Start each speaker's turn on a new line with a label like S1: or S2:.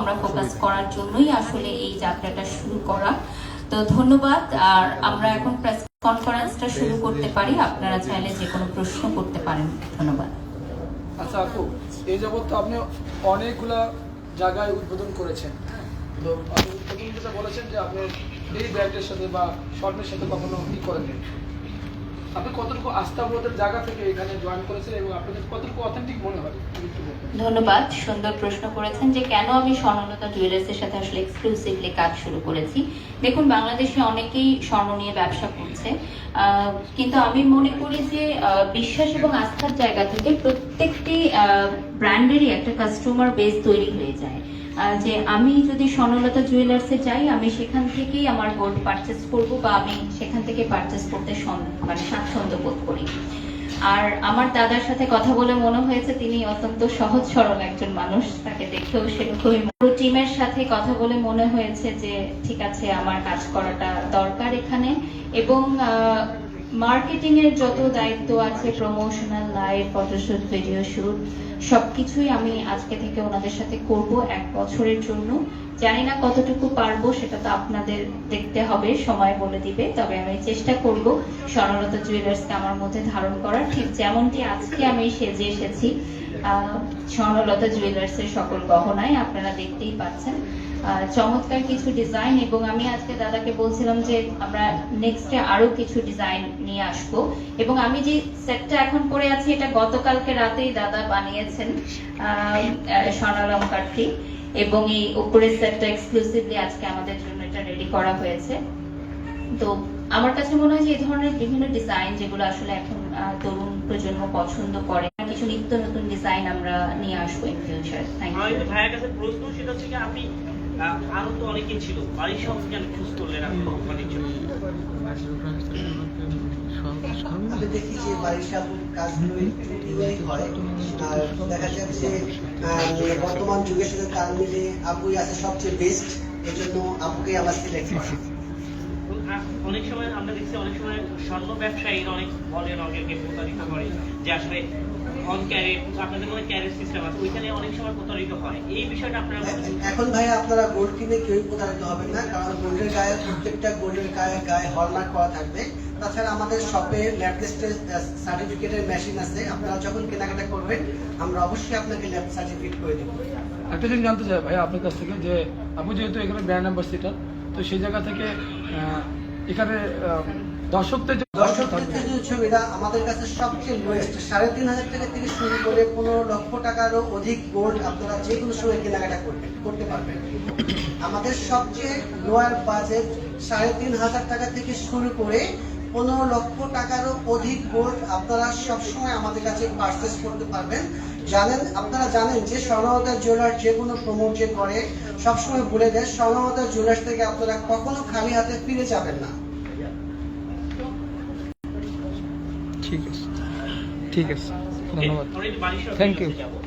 S1: আমরা ফোকাস করার জন্যই আসলে এই যাত্রাটা শুরু করা। তো ধন্যবাদ, আর আমরা এখন প্রেস কনফারেন্সটা শুরু করতে পারি। আপনারা চাইলে যে কোনো প্রশ্ন করতে পারেন। ধন্যবাদ।
S2: আচ্ছা আপু, এই যাবৎ তো আপনি অনেকগুলা জায়গায় উদ্বোধন করেছেন। তো আপনি যেটা বলেছেন যে আপনি এই ব্র্যান্ডের সাথে বা স্বর্ণের সাথে কখনো ই করেননি। আপনি কতটুকু আস্থাবোধের জায়গা থেকে এখানে জয়েন করেছেন এবং আপনাদের কতটুকু অথেন্টিক মনে।
S1: ধন্যবাদ, সুন্দর প্রশ্ন করেছেন যে কেন আমি স্বর্ণলতা সাথে আসলে এক্সক্লুসিভলি কাজ শুরু করেছি দেখুন, বাংলাদেশে অনেকেই স্বর্ণ নিয়ে ব্যবসা করছে কিন্তু আমি মনে করি যে বিশ্বাস এবং আস্থার জায়গা থেকে প্রত্যেকটি ব্র্যান্ডেরই একটা কাস্টমার বেস তৈরি হয়ে যায় যে আমি যদি স্বর্ণলতা জুয়েলার্সে যাই, আমি সেখান থেকেই আমার গোল্ড পারচেস করব বা আমি সেখান থেকে পারচেস করতে মানে স্বাচ্ছন্দ্য বোধ করি। আর আমার দাদার সাথে কথা বলে মনে হয়েছে, তিনি অত্যন্ত সহজ সরল একজন মানুষ, তাকে দেখেও সেরকমই পুরো টিমের সাথে কথা বলে মনে হয়েছে যে, ঠিক আছে, আমার কাজ করাটা দরকার এখানে। এবং মার্কেটিং এর যত দায়িত্ব আছে promotional live photoshoot video shoot সবকিছুই আমি আজকে থেকে ওনাদের সাথে করব এক বছরের জন্য। জানি না কতটুকু পারব, সেটা তো আপনাদের দেখতে হবে, সময় বলে দিবে, তবে আমি চেষ্টা করব স্বর্ণলতা জুয়েলার্সকে আমার মধ্যে ধারণ করার। ঠিক যেমনটি আজকে আমি সেজে এসেছি স্বর্ণলতা জুয়েলার্সের সকল গহনায় আপনারা দেখতেই পাচ্ছেন। চমৎকার কিছু ডিজাইন এবং আমি আজকে দাদাকে বলছিলাম যে আমরা নেক্সটে আরও কিছু ডিজাইন নিয়ে আসব। এবং আমি যে সেটটা এখন পরে আছি, এটা গতকালকে রাতেই দাদা বানিয়েছেন স্বর্ণালঙ্কারটি। এবং এই উপরের সেটটা এক্সক্লুসিভলি আজকে আমাদের জন্য এটা রেডি করা হয়েছে। তো আমার কাছে মনে হয় যে এই ধরনের বিভিন্ন ডিজাইন যেগুলো আসলে এখন তরুণ প্রজন্ম পছন্দ করে কিছু নিত্য নতুন ডিজাইন আমরা নিয়ে আসব ইন ফিউচার থ্যাংক ইউ
S3: ভাইয়ের কাছে প্রশ্ন, সেটা হচ্ছে কি, আপনি আহ, আরও তো অনেকেই ছিল। বাড়ির সব কেন চুজ করলেন আপনি কোম্পানির জন্য
S4: আমি দেখি যে একটু ইউনিক হয়। আর দেখা যাচ্ছে আহ, বর্তমান যুগের সাথে তাল মিলে আপুই আছে সবচেয়ে বেস্ট এই জন্য আপুকে আমার সিলেক্ট করা
S3: অনেক সময় আমরা দেখছি অনেক সময় স্বর্ণ ব্যবসায়ীরা অনেক বলেন অনেকে প্রতারিত করে যে আসলে অন ক্যারেট আপনাদের মনে ক্যারেট সিস্টেম আছে ওইখানে অনেক সময় প্রতারিত হয়। এই বিষয়টা আপনারা
S4: এখন ভাই আপনারা গোল্ড কিনে কেউই প্রতারিত হবেন না কারণ গোল্ডের গায়ে প্রত্যেকটা গোল্ডের গায়ে গায়ে হলমার্ক করা থাকবে। তাছাড়া আমাদের শপে ল্যাব টেস্টের সার্টিফিকেটের মেশিন আছে আপনারা যখন কেনাকাটা করবেন আমরা অবশ্যই আপনাকে ল্যাব সার্টিফিকেট করে দেবো।
S2: একটা জিনিস জানতে চাই ভাই আপনার কাছ থেকে যে আপনি যেহেতু এখানে ব্র্যান্ড অ্যাম্বাসিডার তো সেই জায়গা থেকে এখানে দর্শকদের
S4: দর্শকদের যে ছবিটা আমাদের কাছে সবচেয়ে লোয়েস্ট সাড়ে তিন হাজার টাকা থেকে শুরু করে পনেরো লক্ষ টাকারও অধিক গোল্ড আপনারা যে কোনো সময় কেনাকাটা করতে পারবেন। আমাদের সবচেয়ে লোয়ার বাজেট সাড়ে তিন হাজার টাকা থেকে শুরু করে পনেরো লক্ষ টাকারও অধিক গোল্ড আপনারা সবসময় আমাদের কাছে পারচেস করতে পারবেন। জানেন, আপনারা জানেন যে স্বর্ণবতার জুয়েলার যে কোনো প্রমোট যে করে, সবসময় বলে দেয়, স্বর্ণবতার জুয়েলার্স থেকে আপনারা কখনো খালি হাতে ফিরে যাবেন না।
S2: ঠিক আছে। ঠিক আছে। ধন্যবাদ।
S3: থ্যাংক বাড়ির